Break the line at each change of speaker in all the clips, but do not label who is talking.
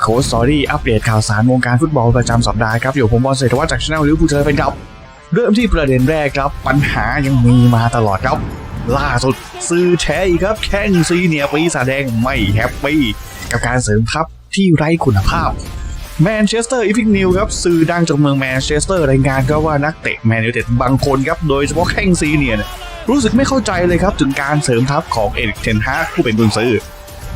โค้ชสตอรี่อัปเดตข่าวสารวงการฟุตบอลประจำสัปดาห์ครับอยู่ผมบอลเศรษฐวัฒน์จากช anel ลิวพูเธอเป็นครับ เริ่มที่ประเด็นแรกครับ ปัญหายังมีมาตลอดครับ ล่าสุดซื้อแชอีกครับ แข้งซีเนียร์ปีศาแดงไม่แฮปปี้กับการเสริมทัพที่ไร้คุณภาพแมนเชสเตอร์อีพิกนิวครับสื่อดังจากเมืองแมนเชสเตอร์รายงานครับว่านักเตะแมนยูเต็ดบางคนครับ โดยเฉพาะแข้งซีเนียร์เนี่ยรู้สึกไม่เข้าใจเลยครับ ถึงการเสริมทัพของเอริกเทนฮากผู้เป็นกุนซื้อ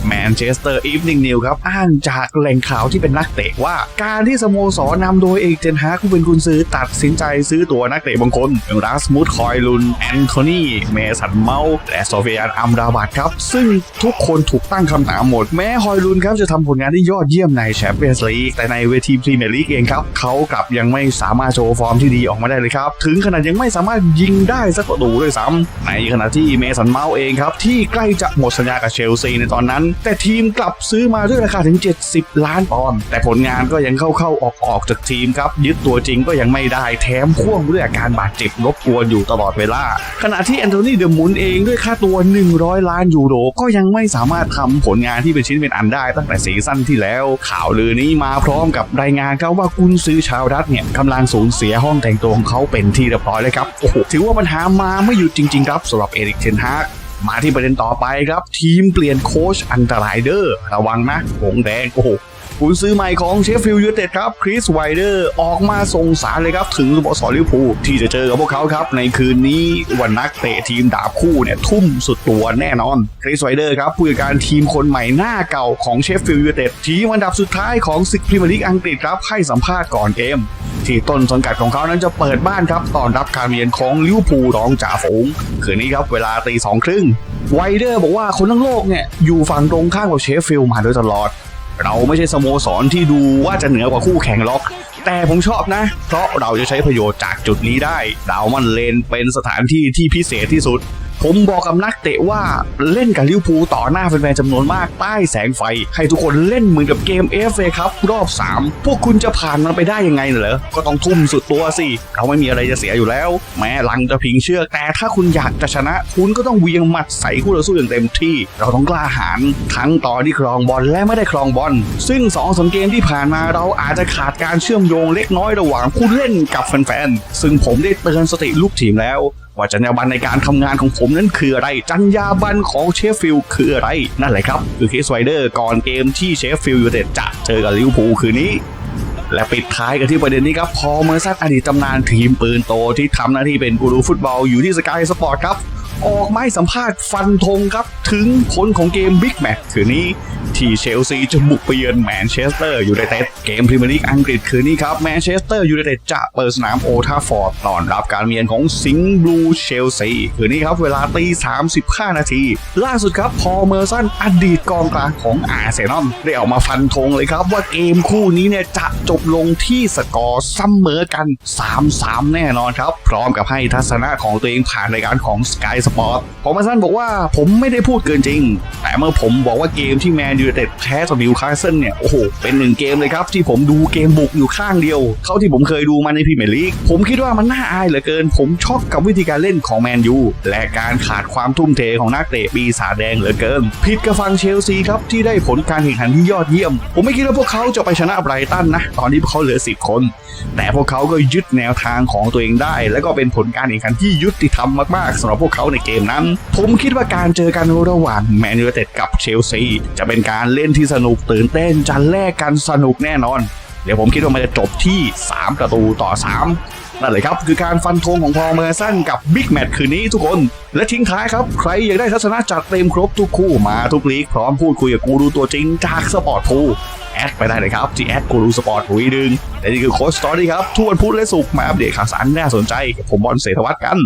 แมนเชสเตอร์อีฟนิงนิวครับ อ้างจากแหล่งข่าวที่เป็นนักเตะว่าการที่สโมสรนำโดยเอกเจนฮากผู้เป็นกุนซือตัดสินใจซื้อตัวนักเตะบางคนอย่างรัสมุดคอยลุน แอนโทนีเมสันเมาและโซเฟียนอัมราบัตครับ ซึ่งทุกคนถูกตั้งคำถามหมด แม้ฮอยลุนครับจะทำผลงานที่ยอดเยี่ยมในแชมเปี้ยนส์ลีกแต่ในเวทีพรีเมียร์ลีกเองครับเขากลับยังไม่สามารถโชว์ฟอร์มที่ดีออกมาได้เลยครับ ถึงขนาดยังไม่สามารถยิงได้สักประตูด้วยซ้ำในขณะที่เมสันเมาเองครับที่ใกล้จะหมดสัญญากับเชลซีในตอนนั้นแต่ทีมกลับซื้อมาด้วยราคาถึง 70 ล้านปอนด์แต่ผลงานก็ยังเข้าๆออกๆจากทีมครับ ยึดตัวจริงก็ยังไม่ได้แถมพ่วงด้วยอาการบาดเจ็บรบกวนอยู่ตลอดเวลา ขณะที่แอนโทนีเดอมุนเองด้วยค่าตัว 100 ล้านยูโรก็ยังไม่สามารถทำผลงานที่เป็นชิ้นเป็นอันได้ตั้งแต่ซีซั่นที่แล้ว ข่าวลือนี้มาพร้อมกับรายงานครับว่ากุนซื้อชาวรัฐเนี่ยกำลังสูญเสียห้องแต่งตัวของเขาเป็นที่เรียบร้อยเลยครับโอ้โหถือว่าปัญหามาไม่หยุดจริงๆครับสำหรับเอริกเทนฮาก มาที่ประเด็นต่อไปครับ ทีมเปลี่ยนโค้ชอันตรายเด้อระวังนะหงแดงโอ้โห คุณซื้อใหม่ของเชฟฟิลด์ยูไนเต็ดครับคริสไวเดอร์ออกมาส่งสารเลยครับ ถึงสโมสรลิเวอร์พูลที่จะเจอกับพวกเขาครับ ในคืนนี้วันนักเตะทีมดาบคู่เนี่ย ทุ่มสุดตัวแน่นอนคริสไวเดอร์ครับผู้จัดการทีมคนใหม่หน้าเก่าของเชฟฟิลด์ยูไนเต็ดทีมอันดับสุดท้ายของศึกพรีเมียร์ลีกอังกฤษครับให้สัมภาษณ์ก่อนเกมที่ต้นสังกัดของเขานั้นจะเปิดบ้านครับต้อนรับการเรียนของลิเวอร์พูลรองจ่าฝูงคืนนี้ครับเวลาตีสองครึ่งไวเดอร์บอกว่าคนทั้งโลกเนี่ยอยู่ฝั่งตรงข้ามกับเชฟฟิลด์มาโดยตลอด เราไม่ใช่สโมสรที่ดูว่าจะเหนือกว่าคู่แข่งหรอก แต่ผมชอบนะ เพราะเราจะใช้ประโยชน์จากจุดนี้ได้ดาวมันเลนเป็นสถานที่ที่พิเศษที่สุด ผมบอกกับนักเตะว่าเล่นกับลิวพูต่อหน้าแฟนๆจำนวนมากใต้แสงไฟ ให้ทุกคนเล่นเหมือนกับเกม FA ครับรอบ 3 พวกคุณจะผ่านมันไปได้ยังไงเหรอ ก็ต้องทุ่มสุดตัวสิ เราไม่มีอะไรจะเสียอยู่แล้ว แม้หลังจะพิงเชือก แต่ถ้าคุณอยากจะชนะ คุณก็ต้องเวียงหมัดใส่คู่ต่อสู้อย่างเต็มที่ เราต้องกล้าหาญทั้งตอนที่ครองบอลและไม่ได้ครองบอลซึ่งสองสมเกมที่ผ่านมาเราอาจจะขาดการเชื่อมโยงเล็กน้อยระหว่างผู้เล่นกับแฟนๆซึ่งผมได้เตือนสติลูกทีมแล้วว่าจรรยาบรรณในการทำงานของผมนั้นคืออะไร จรรยาบรรณของเชฟฟิลด์คืออะไร นั่นแหละครับ คือเคสไวเดอร์ก่อนเกมที่เชฟฟิลด์ยูเต็ดจะเจอกับลิเวอร์พูลคืนนี้และปิดท้ายกันที่ประเด็นนี้ครับ พอเมอร์ซันอดีตตำนานทีมปืนโตที่ทำหน้าที่เป็นกูรูฟุตบอลอยู่ที่สกายสปอร์ตครับ ออกไม้สัมภาษณ์ฟันธงครับ ถึงผลของเกมบิ๊กแมตช์คืนนี้ ที่เชลซีจะบุกไปเยือนแมนเชสเตอร์ยูไนเต็ดเกมพรีเมียร์ลีกอังกฤษคืนนี้ครับแมนเชสเตอร์ยูไนเต็ดจะเปิดสนามโอทาฟอร์ดต้อนรับการเมียนของสิงห์บลูเชลซีคืนนี้ครับเวลาตี35 นาที ล่าสุดครับพอเมอร์สันอดีตกองกลางของอาร์เซนอลได้ออกมาฟันธงเลยครับว่าเกมคู่นี้เนี่ยจะจบลงที่สกอร์เสมอกัน 3-3 แน่นอนครับ พร้อมกับให้ทัศนะของตัวเองผ่านรายการของ Sky Sport พอเมอร์สันบอกว่าผมไม่ได้พูดเกินจริง เมื่อผมบอกว่าเกมที่แมนยูเต็ดแพ้ต่อนิวคาสเซิลเนี่ย โอ้โห เป็นหนึ่งเกมเลยครับที่ผมดูเกมบุกอยู่ข้างเดียว เท่าที่ผมเคยดูมาในพรีเมียร์ลีก ผมคิดว่ามันน่าอายเหลือเกิน ผมช็อกกับวิธีการเล่นของแมนยูและการขาดความทุ่มเทของนักเตะปีศาจแดงเหลือเกิน ผิดกับฟังเชลซีครับที่ได้ผลการแข่งขันที่ยอดเยี่ยม ผมไม่คิดว่าพวกเขาจะไปชนะไบรตันนะ ตอนนี้พวกเขาเหลือ10คน แต่พวกเขาก็ยึดแนวทางของตัวเองได้ และก็เป็นผลการแข่งขันที่ยุติธรรมมากๆสำหรับพวกเขาในเกมนั้น ผมคิดว่าการเจอกันระหว่างแมนยูเต็ดกับเชลซีจะเป็นการเล่นที่สนุกตื่นเต้นจะแลกกันสนุกแน่นอน เดี๋ยวผมคิดว่ามันจะจบที่ 3 ประตูต่อ 3 นั่นเลยครับ คือการฟันธงของพอลเมอร์สันกับบิ๊กแมตช์คืนนี้ทุกคน และทิ้งท้ายครับ ใครอยากได้ทัศนะจัดเต็มครบทุกคู่มาทุกลีกพร้อมพูดคุยกับกูรูตัวจริงจากสปอร์ตพูแอดไปได้เลยครับที่แอดกูรูสปอร์ตพูดึงและนี่คือโค้ชสตอรี่ครับทุกวันพุธและศุกร์มาอัปเดตข่าวสารน่าสนใจกับผมบอลเศรษฐวัฒน์กัน